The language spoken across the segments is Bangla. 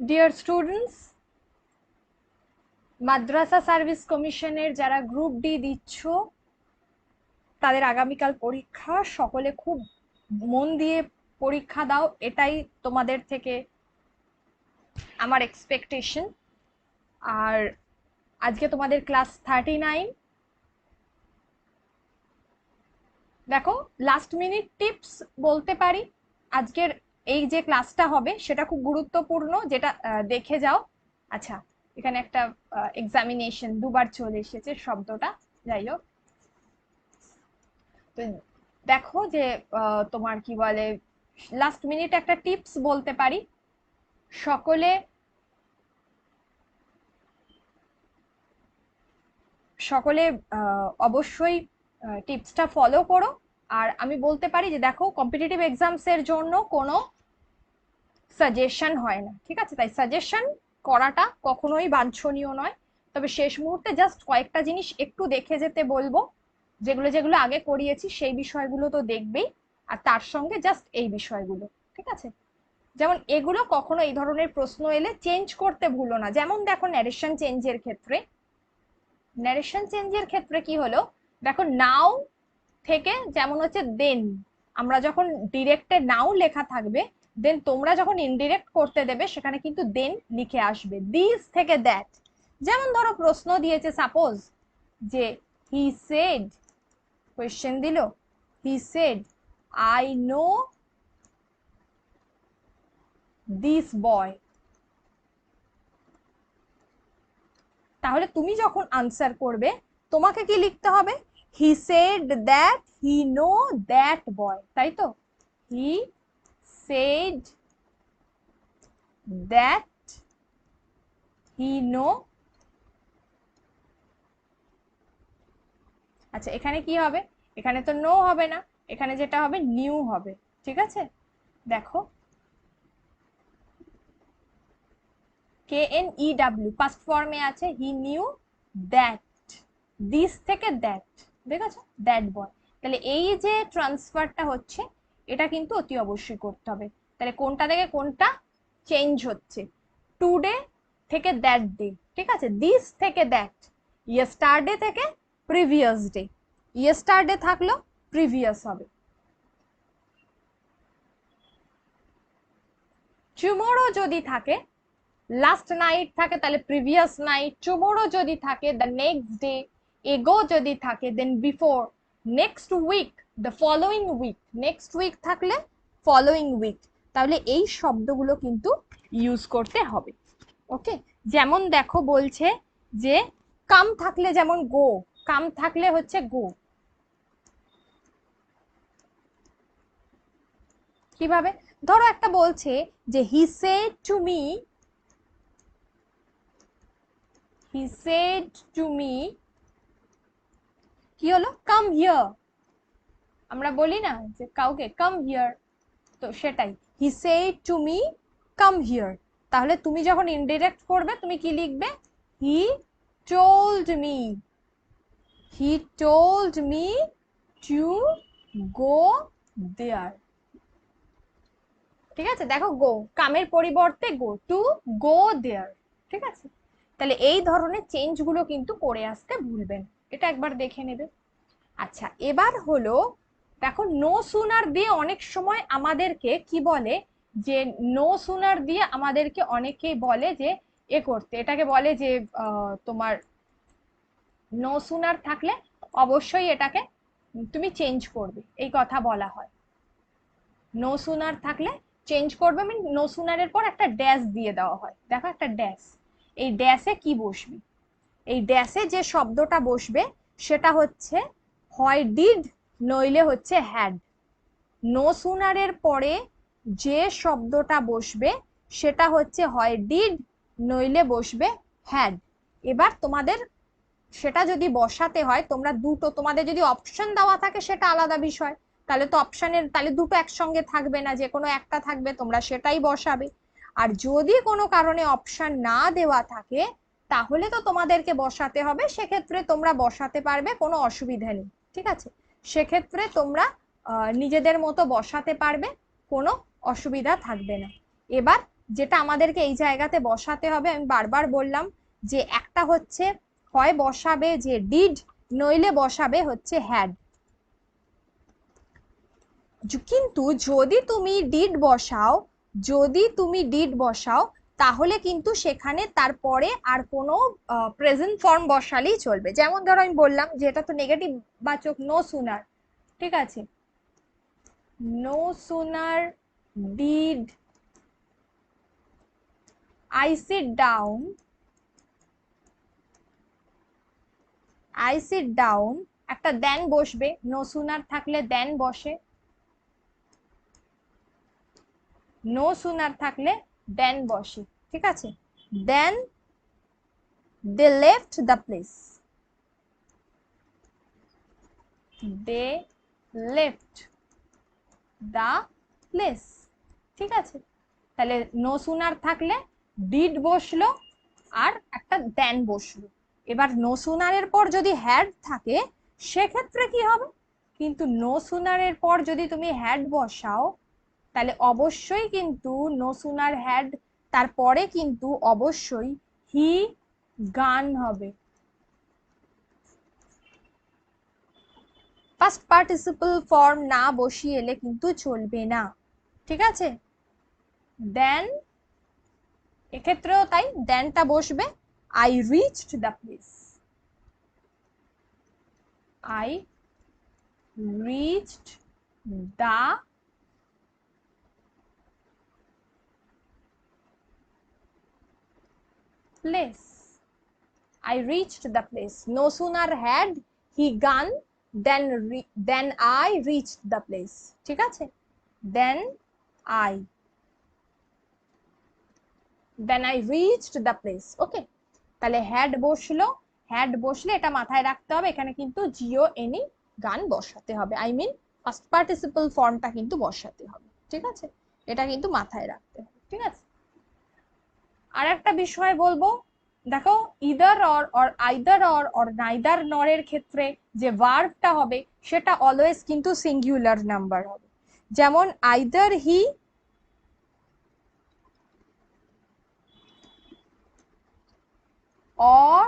ডিয়ার স্টুডেন্টস মাদ্রাসা সার্ভিস কমিশনের যারা গ্রুপ ডি দিচ্ছ, তাদের আগামীকাল পরীক্ষা। সকলে খুব মন দিয়ে পরীক্ষা দাও, এটাই তোমাদের থেকে আমার এক্সপেকটেশন আর আজকে তোমাদের ক্লাস থার্টি নাইন দেখো লাস্ট মিনিট টিপস বলতে পারি, আজকের এই যে ক্লাসটা হবে, সেটা খুব গুরুত্বপূর্ণ, যেটা দেখে যাও। আচ্ছা এখানে একটা এক্সামিনেশন দুবার চলে এসেছে শব্দটা, যাই হোক। তো দেখো যে তোমার কি বলে লাস্ট মিনিট একটা টিপস বলতে পারি। সকলে সকলে অবশ্যই টিপসটা ফলো করো। আর আমি বলতে পারি যে, দেখো কম্পিটিটিভ এক্সামস এর জন্য কোনো সাজেশন হয় না, ঠিক আছে? তাই সাজেশন করাটা কখনোই বাঞ্ছনীয় নয়। তবে শেষ মুহূর্তে জাস্ট কয়েকটা জিনিস একটু দেখে যেতে বলব। যেগুলো যেগুলো আগে করিয়েছি, সেই বিষয়গুলো তো দেখবেই। আর তার সঙ্গে জাস্ট এই বিষয়গুলো, ঠিক আছে? যেমন এগুলো কখনো এই ধরনের প্রশ্ন এলে চেঞ্জ করতে ভুলো না। যেমন দেখো ন্যারেশন চেঞ্জের ক্ষেত্রে। ন্যারেশন চেঞ্জের ক্ষেত্রে কি হলো? দেখো নাও থেকে যেমন হচ্ছে দেন আমরা যখন ডিরেক্টে নাও লেখা থাকবে দেন তোমরা যখন ইনডিরেক্ট করতে দেবে, সেখানে কিন্তু দেন লিখে আসবে। দিস থেকে দ্যাট যেমন ধরো প্রশ্ন দিয়েছে সাপোজ যে হি সেড কোয়েশ্চেন দিল। He said I know this boy তাহলে তুমি যখন আনসার করবে, তোমাকে কি লিখতে হবে? He said that he know that boy তাই তো? He said that he know আচ্ছা এখানে কি হবে? এখানে তো নো হবে না। এখানে যেটা হবে নিউ হবে। ঠিক আছে? দেখো। K N E W first ফর্মে আছে হি নিউ দ্যাট দিস থেকে দ্যাট দেখেছ? দ্যাট বয় তাহলে এই যে ট্রান্সফারটা হচ্ছে এটা কিন্তু অতি অবশ্যই করতে হবে। তাহলে কোনটা থেকে কোনটা চেঞ্জ হচ্ছে? টুডে থেকে দ্যাট ডে ঠিক আছে? দিস থেকে দ্যাট ইয়েস্টারডে থেকে প্রিভিয়াস ডে ইয়েস্টারডে থাকল প্রিভিয়াস হবে। টুমোরো যদি থাকে লাস্ট নাইট থাকে, তাহলে প্রিভিয়াস নাইট টুমোরো যদি থাকে দ্য নেক্সট ডে এগো যদি থাকে then before next week the following week next week থাকলে ফলোয়িং উইক তাহলে এই শব্দগুলো কিন্তু ইউজ করতে হবে। ওকে যেমন দেখো বলছে যে, কাম থাকলে যেমন গো কাম থাকলে হচ্ছে গো কীভাবে? ধরো একটা বলছে যে he said to me he said to me কি হলো? কাম হিয়ার আমরা বলি না যে কাউকে কাম হিয়ার তো সেটাই। He said to me come here তাহলে তুমি যখন ইনডিরেক্ট করবে, তুমি কি লিখবে? He told me he told me to go there ঠিক আছে? দেখো গো কামের পরিবর্তে গো টু গো দেয়ার ঠিক আছে? তাহলে এই ধরনের চেঞ্জগুলো কিন্তু করে আসতে ভুলবেন এটা একবার দেখে নেবে। আচ্ছা এবার হলো দেখো নো সুনার দিয়ে অনেক সময় আমাদেরকে কি বলে? যে নো সুনার দিয়ে আমাদেরকে অনেকেই বলে যে এ করতে। এটাকে বলে যে তোমার নো সুনার থাকলে অবশ্যই এটাকে তুমি চেঞ্জ করবে। এই কথা বলা হয়। নো সুনার থাকলে চেঞ্জ করবে মিন নো সুনারের পর একটা ড্যাশ দিয়ে দেওয়া হয়। দেখো একটা ড্যাশ এই ড্যাশে কি বসবে? এই ড্যাশে যে শব্দটা বসবে, সেটা হচ্ছে, হয় ডিড নইলে হচ্ছে হ্যাড নো সুনারের পরে যে শব্দটা বসবে, সেটা হচ্ছে হয় ডিড নইলে বসবে হ্যাড এবার তোমাদের সেটা যদি বসাতে হয়, তোমরা দুটো, তোমাদের যদি অপশন দেওয়া থাকে, সেটা আলাদা বিষয়। তাহলে তো অপশনের তাহলে দুটো একসঙ্গে থাকবে না যে কোনো একটা থাকবে, তোমরা সেটাই বসাবে। আর যদি কোনো কারণে অপশন না দেওয়া থাকে, তাহলে তো তোমাদেরকে বসাতে হবে, সেক্ষেত্রে তোমরা বসাতে পারবে, কোনো অসুবিধা নেই, ঠিক আছে? সেক্ষেত্রে তোমরা নিজেদের মতো বসাতে পারবে, কোনো অসুবিধা থাকবে না। এবার যেটা আমাদেরকে এই জায়গাতে বসাতে হবে, আমি বারবার বললাম যে একটা হচ্ছে হয় বসাবে যে ডিড নইলে বসাবে হচ্ছে হ্যাড কিন্তু যদি তুমি ডিড বসাও, যদি তুমি ডিড বসাও তাহলে কিন্তু সেখানে তারপরে আর কোনো প্রেজেন্ট ফর্ম বসালেই চলবে। যেমন ধরো আমি বললাম যে এটা তো নেগেটিভ বাচক নো সুনার ঠিক আছে? No sooner did I sit down I sit down একটা দেন বসবে নো সুনার থাকলে দেন বসে নো সুনার থাকলে দেন বসে, ঠিক আছে? Then they left the place. They left the place, ঠিক আছে? তাহলে নো সুনার থাকলে ডিড বসল আর একটা দেন বসল। এবার নো সুনারের পর যদি হ্যাড থাকে, সেক্ষেত্রে কি হবে? কিন্তু নো সুনারের পর যদি তুমি হ্যাড বসাও তাহলে অবশ্যই কিন্তু নো সুনার হ্যাড তারপরে কিন্তু অবশ্যই হি গান হবে। ফার্স্ট পার্টিসিপল ফর্ম না বসিয়ে এলে কিন্তু চলবে না, ঠিক আছে? দেন এক্ষেত্রেও তাই দেনটা বসবে। I reached the place I reached the place. I reached the place. No sooner had he gone than re- than I reached the place. ঠিক আছে? Then I. Then I reached the place. Okay? তাহলে হ্যাড বসল হ্যাড বসলে এটা মাথায় রাখতে হবে এখানে কিন্তু জিও এনি গান বসাতে হবে আই মিন ফার্স্ট পার্টিসিপল ফর্মটা কিন্তু বসাতে হবে ঠিক আছে এটা কিন্তু মাথায় রাখতে হবে ঠিক আছে আর একটা বিষয় বলব, দেখো either or or either or or neither নরের ক্ষেত্রে যে ভার্বটা হবে, সেটা অলওয়েজ কিন্তু সিঙ্গুলার নাম্বার হবে। যেমন আইদার হি অর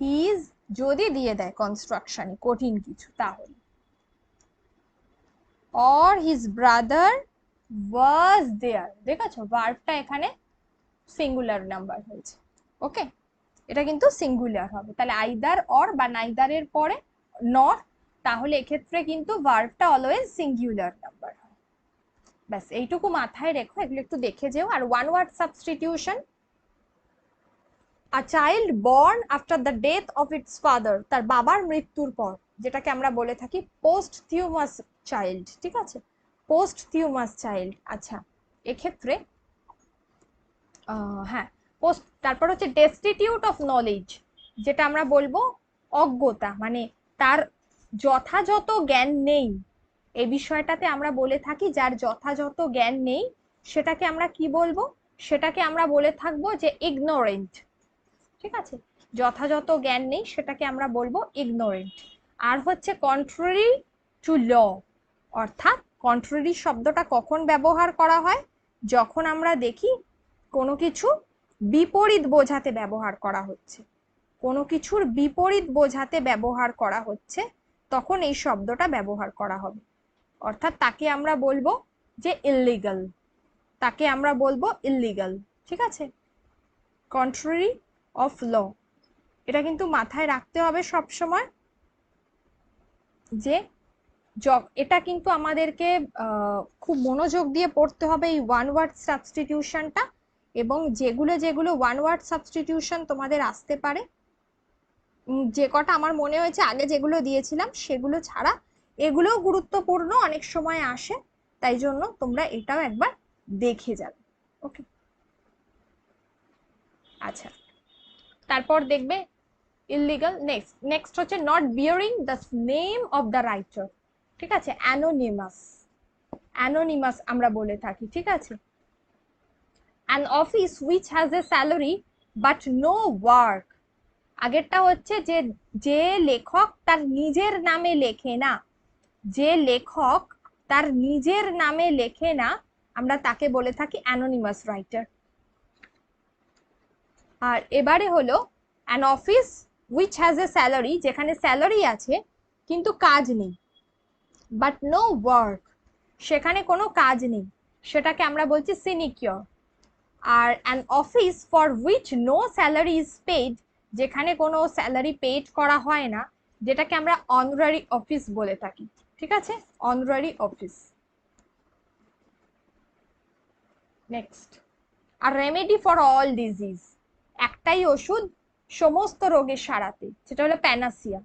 হিজ যদি দিয়ে দেয় কনস্ট্রাকশনে কঠিন কিছু, তাহলে। Or his brother was there দেখেছ? ভার্বটা এখানে সিঙ্গুলার নাম্বার হয়েছে। ওকে এটা কিন্তু সিঙ্গুলার হবে। তাহলে আইদার অর বা নাইদারের পরে নর তাহলে এক্ষেত্রে কিন্তু ভার্বটা অলওয়েজ সিঙ্গুলার নাম্বার হয়। ব্যাস, এইটুকু মাথায় রেখো, এগুলো একটু দেখে যেও। আর one word substitution a child born after the death of its father তার বাবার মৃত্যুর পর, যেটাকে আমরা বলে থাকি পোস্ট থিউমাস চাইল্ড ঠিক আছে? পোস্ট থিউমাস চাইল্ড আচ্ছা এক্ষেত্রে হ্যাঁ। পোস্ট তারপর হচ্ছে ডেস্টিটিউট অফ নলেজ যেটা আমরা বলব অজ্ঞতা মানে তার যথাযথ জ্ঞান নেই। এই বিষয়টাতে আমরা বলে থাকি, যার যথাযথ জ্ঞান নেই, সেটাকে আমরা কি বলব? সেটাকে আমরা বলে থাকব যে ইগনোরেন্ট ঠিক আছে? যথাযথ জ্ঞান নেই, সেটাকে আমরা বলব ইগনোরেন্ট আর হচ্ছে কন্ট্রারি টু ল অর্থাৎ কন্ট্রারি শব্দটা কখন ব্যবহার করা হয়? যখন আমরা দেখি কোনো কিছু বিপরীত বোঝাতে ব্যবহার করা হচ্ছে। কোনো কিছুর বিপরীত বোঝাতে ব্যবহার করা হচ্ছে, তখন এই শব্দটা ব্যবহার করা হবে। অর্থাৎ তাকে আমরা বলব যে ইল্লিগাল তাকে আমরা বলব ইল্লিগাল ঠিক আছে? কন্ট্রারি অফ ল এটা কিন্তু মাথায় রাখতে হবে সব সময় যে এটা কিন্তু আমাদেরকে খুব মনোযোগ দিয়ে পড়তে হবে এই ওয়ান ওয়ার্ড সাবস্টিটিউশনটা এবং যেগুলো যেগুলো ওয়ান ওয়ার্ড সাবস্টিটিউশন তোমাদের আসতে পারে। যে কটা আমার মনে হয়েছে, আগে যেগুলো দিয়েছিলাম, সেগুলো ছাড়া এগুলোও গুরুত্বপূর্ণ, অনেক সময় আসে, তাই জন্য তোমরা এটাও একবার দেখে যাবে। ওকে আচ্ছা। তারপর দেখবে ইললিগাল নেক্সট নেক্সট হচ্ছে not bearing the name of the writer ঠিক আছে? অ্যানোনিমাস অ্যানোনিমাস আমরা বলে থাকি, ঠিক আছে? An office which has a salary but no work আগেরটা হচ্ছে যে যে লেখক তার নিজের নামে লেখে না। যে লেখক তার নিজের নামে লেখে না, আমরা তাকে বলে থাকি অ্যানোনিমাস রাইটার আর এবারে হলো an office which has a salary যেখানে স্যালারি আছে, কিন্তু কাজ নেই। বাট নো ওয়ার্ক সেখানে কোনো কাজ নেই। সেটাকে আমরা বলছি sinecure. R an office for which no salary is paid যেখানে কোনো স্যালারি পেড করা হয় না, যেটাকে আমরা অনারারি অফিস বলে থাকি, ঠিক আছে? অনারারি অফিস নেক্সট আর রেমেডি ফর অল ডিজিজ একটাই ওষুধ সমস্ত রোগের সারাতে, সেটা হলো প্যানাসিয়া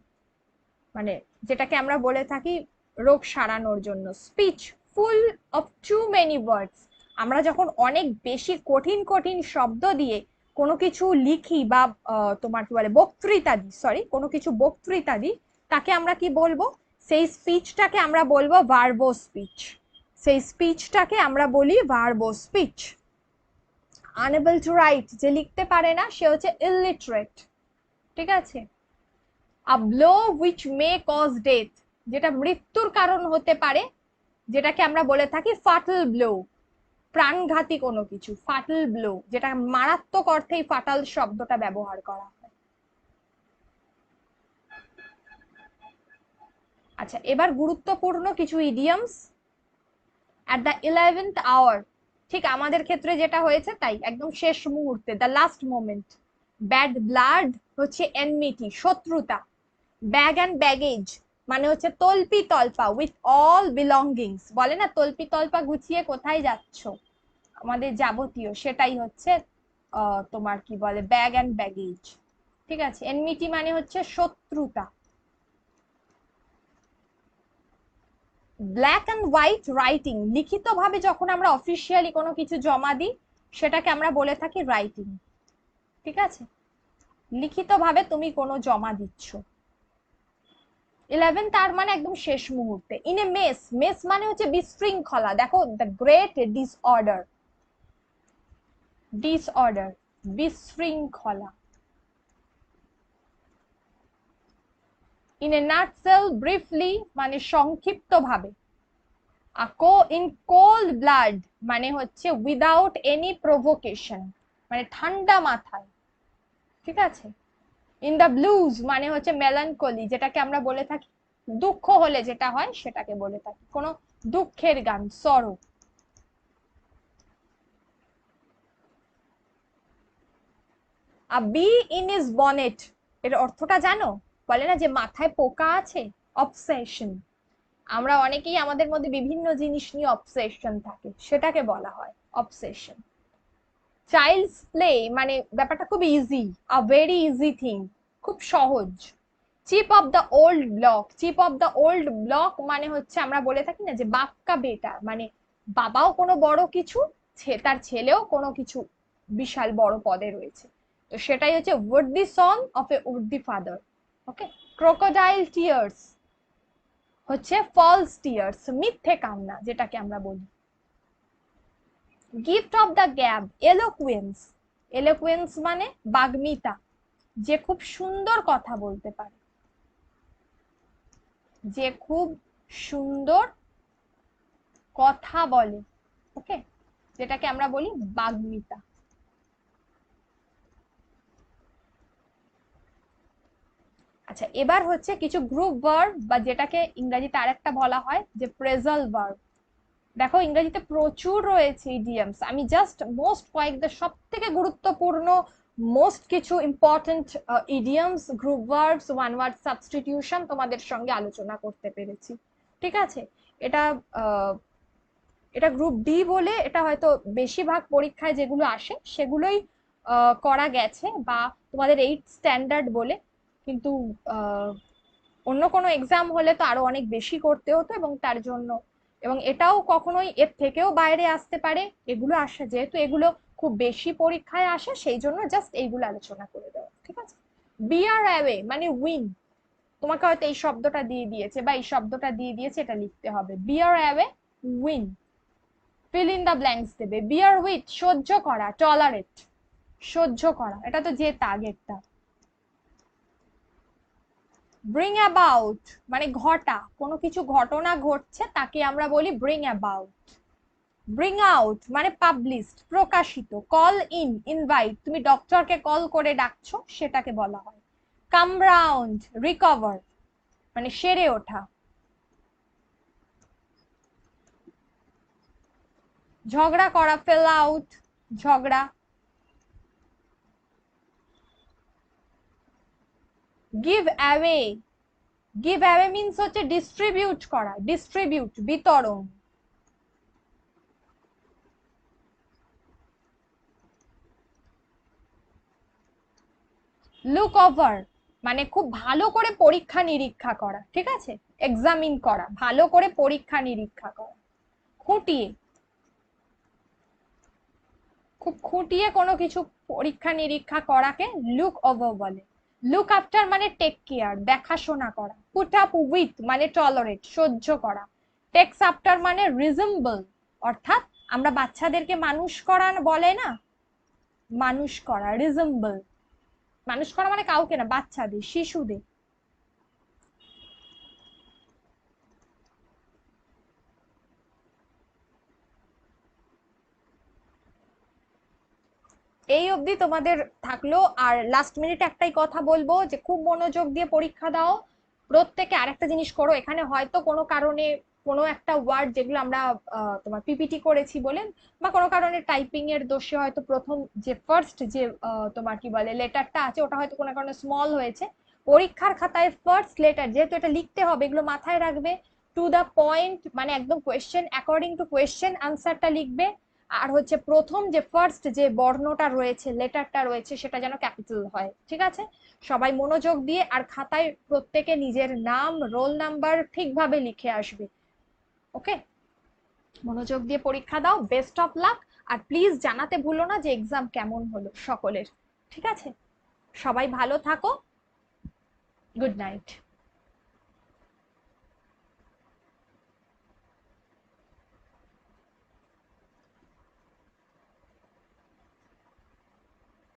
মানে যেটাকে আমরা বলে থাকি রোগ সারানোর জন্য। Speech full of too many words আমরা যখন অনেক বেশি কঠিন কঠিন শব্দ দিয়ে কোনো কিছু লিখি বা তোমার কি বলে, বক্তৃতা দিই সরি কোনো কিছু বক্তৃতা দিই, তাকে আমরা কি বলব? সেই স্পিচটাকে আমরা বলব ভার্বো স্পিচ সেই স্পিচটাকে আমরা বলি verbose speech unable to write যে লিখতে পারে না, সে হচ্ছে ইলিটারেট ঠিক আছে? A blow which may cause death যেটা মৃত্যুর কারণ হতে পারে, যেটাকে আমরা বলে থাকি ফাটল ব্লো প্রাণঘাতী কোনো কিছু, ফাটল ব্লো যেটা মারাত্মক অর্থেই ফাটাল শব্দটা ব্যবহার করা হয়। আচ্ছা এবার গুরুত্বপূর্ণ কিছু idioms at the eleventh hour ঠিক আমাদের ক্ষেত্রে যেটা হয়েছে তাই, একদম শেষ মুহূর্তে the last moment bad blood হচ্ছে এনমিটি শত্রুতা ব্যাগ অ্যান্ড ব্যাগেজ মানে হচ্ছে তল্পি তল্পা উইথ অল বিলঙ্গিংস বলে না, তল্পি তল্পা গুছিয়ে কোথায় যাচ্ছ? আমাদের যাবতীয়, সেটাই হচ্ছে তোমার কি বলে ব্যাগ অ্যান্ড ব্যাগেজ ঠিক আছে? এনমিটি মানে হচ্ছে শত্রুতা। ব্ল্যাক অ্যান্ড হোয়াইট রাইটিং লিখিতভাবে যখন আমরা অফিসিয়ালি কোনো কিছু জমা দিই, সেটাকে আমরা বলে থাকি রাইটিং ঠিক আছে? লিখিতভাবে তুমি কোনো জমা দিচ্ছ। ইলেভেন তার মানে একদম শেষ মুহূর্তে। ইন এ মেস মেস মানে হচ্ছে বিশৃঙ্খলা। দেখো দ্য গ্রেট ডিসঅর্ডার ডিসঅর্ডার বিশৃঙ্খলা। ইন এ নাটসেল ব্রিফলি মানে সংক্ষিপ্তভাবে। ইন কোল্ড ব্লাড মানে হচ্ছে উইদাউট এনি প্রভোকেশন মানে ঠান্ডা মাথায়। ঠিক আছে? ইন দ্য ব্লুজ মানে হচ্ছে মেলানকলি যেটাকে আমরা বলে থাকি, দুঃখ হলে যেটা হয় সেটাকে বলে থাকি। কোনো দুঃখের গান sorrow a bee in his bonnet এর অর্থটা জানো? বলে না যে মাথায় পোকা আছে? অবসেশন আমরা অনেকেই আমাদের মধ্যে বিভিন্ন জিনিস নিয়ে অবসেশন থাকে, সেটাকে বলা হয় অবসেশন চাইল্ডস প্লে মানে ব্যাপারটা খুব easy a very easy thing খুব সহজ। Chip of the old block chip of the old block মানে হচ্ছে আমরা বলে থাকি না যে বাক্কা বেটা মানে বাবাও কোনো বড় কিছু তার ছেলেও কোনো কিছু বিশাল বড় পদে রয়েছে। তো সেটাই হচ্ছে worthy son of a worthy father okay crocodile tears হচ্ছে ফলস টিয়ার্স মিথ্যে কান্না, যেটাকে আমরা বলি। Gift of the gab eloquence eloquence মানে বাগ্মিতা, যে খুব সুন্দর কথা বলতে পারে। যে খুব সুন্দর কথা বলে ওকে যেটাকে আমরা বলি বাগ্মিতা। আচ্ছা এবার হচ্ছে কিছু গ্রুপ ভার্ব বা যেটাকে ইংরেজিতে আরেকটা বলা হয় যে প্রেজাল ভার্ব দেখো ইংরেজিতে প্রচুর রয়েছে ইডিয়ামস আমি জাস্ট মোস্ট কয়েকটা সব থেকে গুরুত্বপূর্ণ মোস্ট কিছু important idioms group words one word substitution তোমাদের সঙ্গে আলোচনা করতে পেরেছি। ঠিক আছে? এটা এটা গ্রুপ ডি বলে এটা হয়তো বেশিরভাগ পরীক্ষায় যেগুলো আসে সেগুলোই করা গেছে বা তোমাদের এইট স্ট্যান্ডার্ড বলে। কিন্তু অন্য কোনো এক্সাম হলে তো আরও অনেক বেশি করতে হতো এবং তার জন্য এবং এটাও কখনোই এর থেকেও বাইরে আসতে পারে। এগুলো আসে, যেহেতু এগুলো খুব বেশি পরীক্ষায় আসে, সেই জন্য জাস্ট এইগুলো আলোচনা করে দেওয়া, ঠিক আছে? বি আর অ্যাওয়ে মানে উইন তোমাকে হয়তো এই শব্দটা দিয়ে দিয়েছে বা এই শব্দটা দিয়ে দিয়েছে, এটা লিখতে হবে। Bear away win fill in the blanks দেবে। বিয়ার উইথ সহ্য করা টলারেট সহ্য করা, এটা তো যে তাগেরটা ব্রিং অ্যাবাউট মানে ঘটা, কোনো কিছু ঘটনা ঘটছে তাকে আমরা বলি ব্রিং অ্যাবাউট ব্রিং আউট মানে পাবলিশড প্রকাশিত কল ইন ইনভাইট তুমি ডক্টরকে কল করে ডাকছো, সেটাকে বলা হয়। কাম রাউন্ড রিকভার মানে সেরে ওঠা। ঝগড়া করা ফেল আউট ঝগড়া। Give away give away means হচ্ছে ডিস্ট্রিবিউট করা ডিস্ট্রিবিউট বিতরণ. লুক ওভার মানে খুব ভালো করে পরীক্ষা নিরীক্ষা করা, ঠিক আছে? এক্সামিন করা, ভালো করে পরীক্ষা নিরীক্ষা করা। খুঁটিয়ে। খুব খুঁটিয়ে কোনো কিছু পরীক্ষা নিরীক্ষা করাকে লুক ওভার বলে। লুক আফটার মানে টেক কেয়ার দেখাশোনা করা। পুট আপ উইথ মানে টলারেট সহ্য করা। টেক্স আফটার মানে রিজেম্বল অর্থাৎ আমরা বাচ্চাদেরকে মানুষ করা বলে না, মানুষ করা রিজেম্বল মানুষ করা মানে কাউকে না, বাচ্চাদের, শিশুদের। এই অবধি তোমাদের থাকল, আর লাস্ট মিনিটে একটাই কথা বলব যে, খুব মনোযোগ দিয়ে পরীক্ষা দাও। প্রত্যেকে আরেকটা জিনিস করো, এখানে হয়তো কোনো কারণে কোনো একটা ওয়ার্ড যেগুলো আমরা তোমার পিপিটি করেছি বলে বা কোনো কারণে টাইপিং এর দোষে হয়তো প্রথম যে ফার্স্ট যে তোমার কি বলে লেটারটা আছে, ওটা হয়তো কোনো কারণে স্মল হয়েছে। পরীক্ষার খাতায় ফার্স্ট লেটার যেহেতু এটা লিখতে হবে, এগুলো মাথায় রাখবে। টু দা পয়েন্ট মানে একদম কোয়েশ্চেন অ্যাকর্ডিং টু কোয়েশ্চেন আনসারটা লিখবে। আর হচ্ছে প্রথম যে ফার্স্ট যে বর্ণটা রয়েছে, লেটারটা রয়েছে, সেটা যেন ক্যাপিটাল হয়, ঠিক আছে? সবাই মনোযোগ দিয়ে আর খাতায় প্রত্যেকে নিজের নাম, রোল নাম্বার ঠিকভাবে লিখে আসবে, ওকে? মনোযোগ দিয়ে পরীক্ষা দাও বেস্ট অফ লাক আর প্লিজ জানাতে ভুলো না যে এক্সাম কেমন হলো সকলের, ঠিক আছে? সবাই ভালো থাকো গুড নাইট